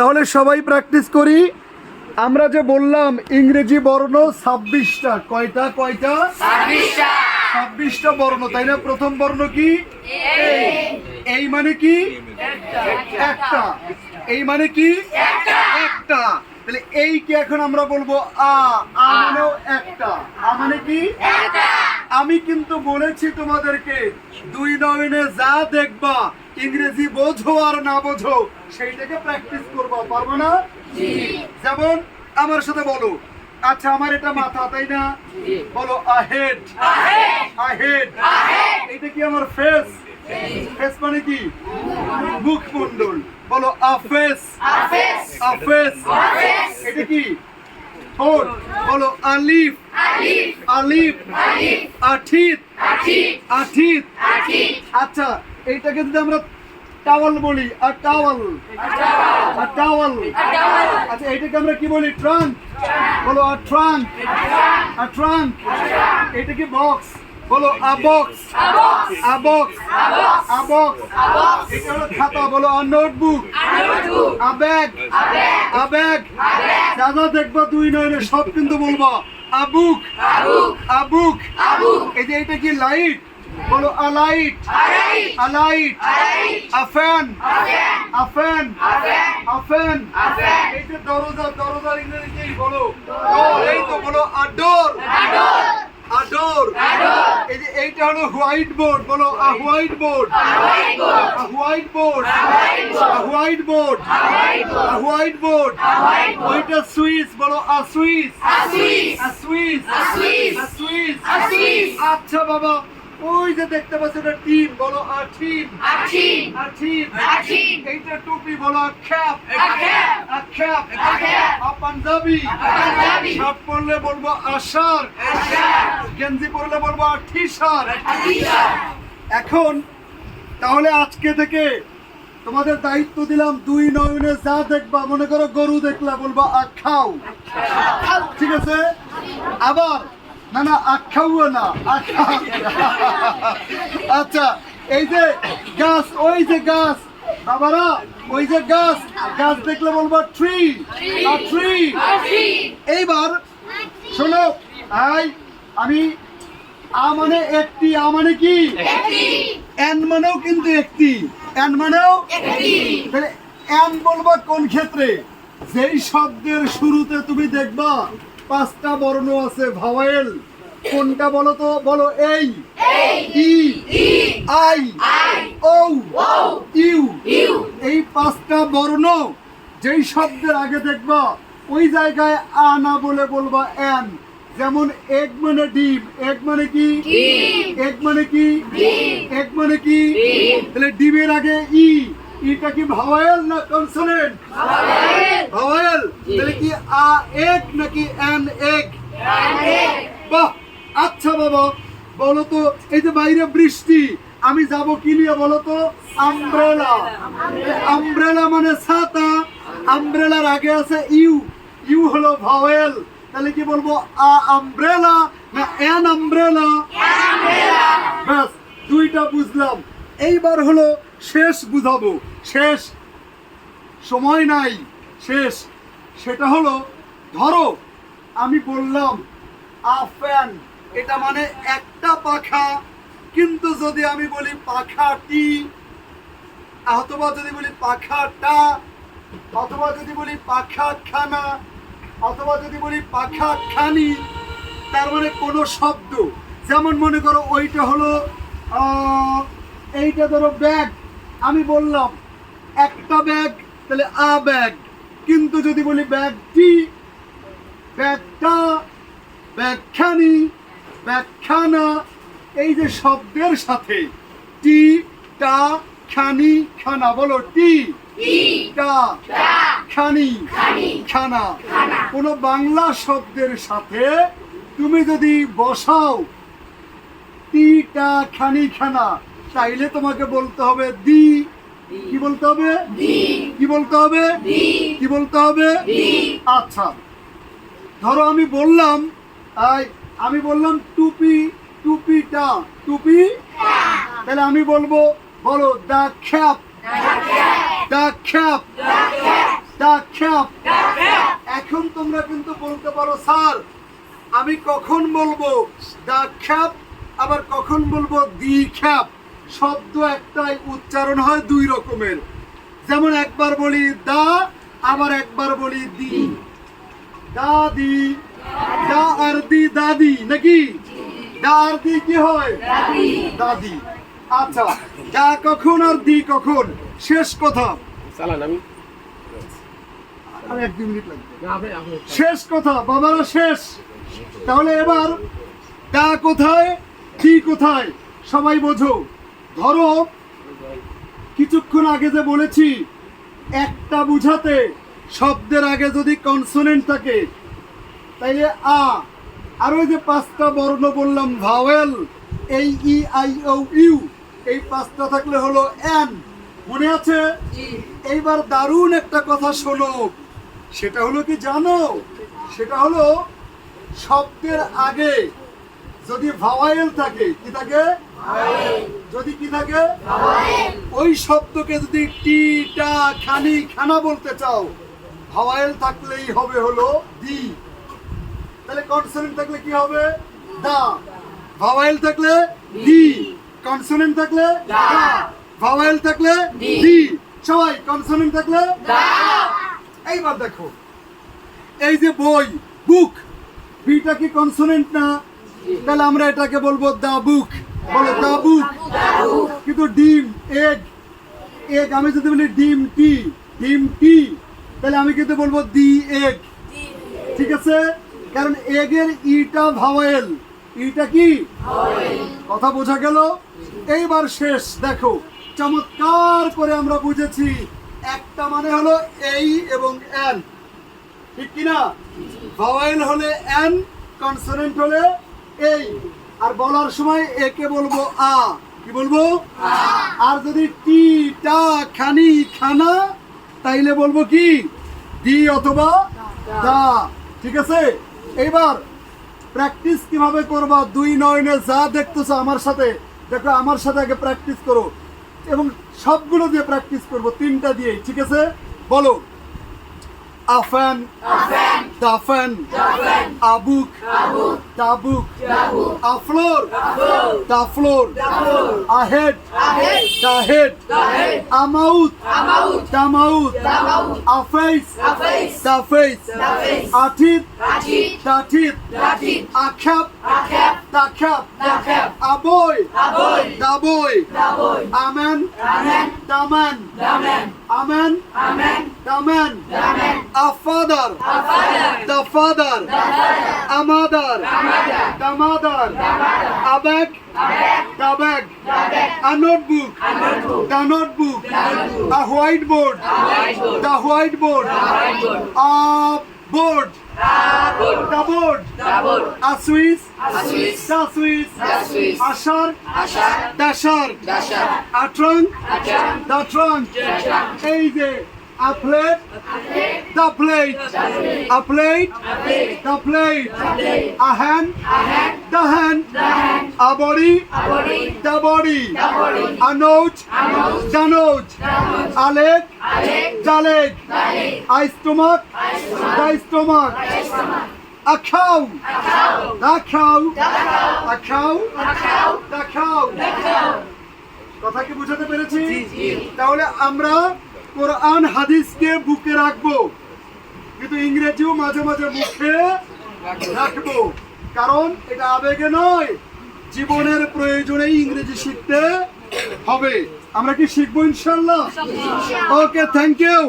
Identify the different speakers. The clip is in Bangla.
Speaker 1: তাহলে সবাই প্র্যাকটিস করি। আমরা যে বললাম ইংরেজি বর্ণ ছাব্বিশটা। কয়টা কয়টা? ছাব্বিশটা। বর্ণ তাই না? প্রথম বর্ণ কি? এই। মানে কি? একটা। এই মানে কি? একটা। তাহলে এই কি এখন আমরা বলব? আ। আ মানেও একটা। আ মানে কি? আমি কিন্তু বলেছি তোমাদেরকে দুই নয়নে যা দেখবা ইংরেজি বোঝো আর না বোঝো সেইটাকে প্র্যাকটিস করব পারব না? যেমন আমার সাথে বলো আচ্ছা আমার এটা মাথা তাই না? বলো আহেড আহেড এটা কি আমার ফেস ফেস মানে কি? মুখমণ্ডল। বলো আফেস আফেস এটা কি? ঠোঁট। বলো আলিফ আলিফ আঠিত আঠিত আচ্ছা এইটাকে যদি আমরা টাওয়াল বলি, আর টাওয়াল। আর টাওয়াল। আচ্ছা এইটাকে আমরা কি বলি? ট্রাঙ্ক। বলো, আর ট্রাঙ্ক। আর ট্রাঙ্ক। এটা কি বক্স? বলো a box. A box. A box. এটা হলো খাতা। বলো, আর notebook. A bag. A bag. যা দেখবা দুই নয়নে সব কিন্তু বলবা। আবুক আবুক এই যে এটা কি লাইট? বলো আলাইট। আলাইট। আফেন। আফেন। আফেন। আ আ এই যে দরজা দরজার ইংরেজি বলো। এই তো বলো আ ডোর আডোর। এই যে এইটা হলো হোয়াইট বোর্ড। বলো a whiteboard. A whiteboard. A whiteboard. A whiteboard. ওইটা সুইচ বলো a switch a switch a switch আচ্ছা বাবা ওই যে দেখতে পাচ্ছ এটা টিম বলো a team. A team. Team. এইটা টুপি বলো a cap a cap a Panjabi. Panjabi. Shirt পরলে বলব আশার আশার গেঞ্জি পরলে বলব আর টি শার্ট এখন তাহলে আজকে থেকে তোমাদের দায়িত্ব দিলাম দুই নয়নে যা দেখবা মনে করো গরু দেখলা বলব আ খাও। ঠিক আছে? আবার না না আখাও না আচ্ছা এই যে গাছ ওই যে গাছ বাবারা ওই যে গাছ গাছ দেখলে বলব ট্রি ট্রি এইবার শোনো আই আমি আ মানে একটি আ মানে কি? এন মানেও কিন্তু একটি। এন মানেও? এন বলবা কোন ক্ষেত্রে? যেই শব্দের শুরুতে তুমি দেখবা পাঁচটা বর্ণ আছে ভাওয়েল। কোনটা বলো তো? বলো A. E. I. O U. এই পাঁচটা বর্ণ যেই শব্দের আগে দেখবা ওই জায়গায় আ না বলে বলবা এন। যেমন এক মানে ডিম এক মানে কি? এক মানে কি? এক মানে কি? তাহলে ডিমের আগে ই। ইটা কি ভাওয়েল না কনসোনেন্ট? ভাওয়েল তাহলে কি আ এক নাকি এন এক? বাহ আচ্ছা বাবা বলো তো এই যে বাইরে বৃষ্টি আমি যাব কি নিয়ে বলো তো? আমব্রেলা আমব্রেলা মানে ছাতা আমব্রেলার আগে আছে ইউ। ইউ হলো ভাওয়েল তাহলে কি বলব আ আমব্রেলা না এন আমব্রেলা ব্যাস দুইটা বুঝলাম। এইবার হলো শেষ বুঝাবো শেষ। সময় নাই। শেষ। সেটা হলো, ধরো, আমি বললাম আ ফ্যান এটা মানে একটা পাখা। কিন্তু যদি আমি বলি পাখাটি, অথবা যদি বলি পাখাটা, অথবা যদি বলি পাখা খানা অথবা যদি বলি পাখা খানি তার মানে কোনো শব্দ। যেমন মনে করো, ওইটা হলো এইটা ধরো ব্যাগ। আমি বললাম, একটা ব্যাগ, তাহলে আ ব্যাগ। কিন্তু যদি বলি ব্যাগটি ব্যাগটা ব্যাখ্যানি ব্যাখ্যানা এই যে শব্দের সাথে টি টা খানি খানা বলো টি। টা খানি খানা কোন বাংলা শব্দের সাথে তুমি যদি বসাও টি টা খানি খানা তাইলে তোমাকে বলতে হবে দি। কি বলতে হবে? কি বলতে হবে? কি বলতে হবে? আচ্ছা। ধরো আমি বললাম আমি বললাম টুপি টুপিটা টুপি? তাহলে আমি বলব বলো দা খ্যাপ। দা খ্যাপ। দা দা খ্যাপ। এখন তোমরা কিন্তু বলতে পারো স্যার আমি কখন বলব দা খ্যাপ আবার কখন বলব দি খ্যাপ? শব্দ একটাই উচ্চারণ হয় দুই রকমের। যেমন একবার বলি দা আবার একবার বলি দি। দাদি। দা আর দি দাদি নাকি? দা আর দি কি হয়? দাদি। আচ্ছা দা কখন আর দি কখন? শেষ কথা।
Speaker 2: চালান আমি।
Speaker 1: আর এক দুই মিনিট লাগবে।
Speaker 2: না আপনি আপনি
Speaker 1: শেষ কথা বাবারা শেষ। তাহলে এবার দা কোথায় কি কোথায় সবাই বোঝো। ধরো কিছুক্ষণ আগে যে বলেছি একটা বুঝাতে শব্দের আগে যদি কনসোনেন্ট থাকে তাইলে আ। আর ওই যে পাঁচটা বর্ণ বললাম ভাওয়েল এই ই আই ও ইউ এই পাঁচটা থাকলে হলো এন মনে আছে? এইবার দারুণ একটা কথা শোনো। সেটা হলো কি জানো? সেটা হলো শব্দের আগে যদি ভাওয়াইল থাকে কি থাকে? যদি কি থাকে? ওই শব্দকে যদি টি টা খানি খানা বলতে চাও ভাওয়াইল থাকলেই হবে হলো দি। তাহলে কনসোনেন্ট থাকলে কি হবে? দা। ভাওয়াইল থাকলে দি। কনসোনেন্ট থাকলে দা। ভাওয়াইল থাকলে দি। সবাই কনসোনেন্ট থাকলে দা। এইবার দেখো। এই যে বই বুক বিটা কি কনসোনেন্ট না? তাহলে আমরা এটাকে বলব দা বুক। বলো বুক কিন্তু ডিম এগ এগ আমি যদি বলি ডিম টি ডিম টি, তাহলে আমি কিন্তু বলব দি এগ ঠিক আছে? কারণ এগের ইটা ভাওয়েল। ইটা কি? কথা বোঝা গেল? এইবার শেষ, দেখো, চমৎকার করে আমরা বুঝেছি। একটা মানে হলো এই এবং এন। ঠিক কিনা? ভাওয়েল হলে এন, কনসোনেন্ট হলে এই। আর বলার সময় একে বলব আ। কি বলব? আর যদি টি টা খানি খানা তাইলে বলব কি? দি অথবা দা। ঠিক আছে? এইবার প্র্যাকটিস কীভাবে করবা? দুই নয়নে যা দেখতেছো আমার সাথে দেখো আমার সাথে আগে প্র্যাকটিস করো। এবং সবগুলো দিয়ে প্র্যাকটিস করব তিনটা দিয়ে ঠিক আছে? বলো। Afan Afan Tafan Tafan Abuk. Abuk. Tabuk Tabuk Aflor Aflor Taflor Taflor Ahead Ahead Tahed Tahed Amaut. Amaut. Tamaut Tamaut Afais Afais Tafais Tafais Atid Atid Tatid Tatid Akhab. Akhab. Takap. Takap. Aboy. Aboy. Daboy. Daboy. Amen. Amen. Daman. Daman. Amen. Amen. Daman. Daman. A father. A father. The father. The father. A mother. A mother. The mother. The mother. A bag. A bag. The bag. The bag. A notebook. A notebook. The notebook. The notebook. A whiteboard. A whiteboard. The whiteboard. The whiteboard. A board. Board a Swiss the Swiss a shark the shark a trunk the trunk এই যে a plate the plate a plate the plate a hand the hand a body the body a note the note a leg the leg a stomach the stomach a cow the cow a cow the cow কথা কি বুঝাতে পেরেছি তাহলে আমরা কোরআন হাদিসকে বুকে রাখব কিন্তু ইংরেজিও মাঝে মাঝে মুখে রাখব। কারণ এটা আবেগে নয় জীবনের প্রয়োজনে ইংরেজি শিখতে হবে। আমরা কি শিখব ইনশাল্লাহ? Okay thank you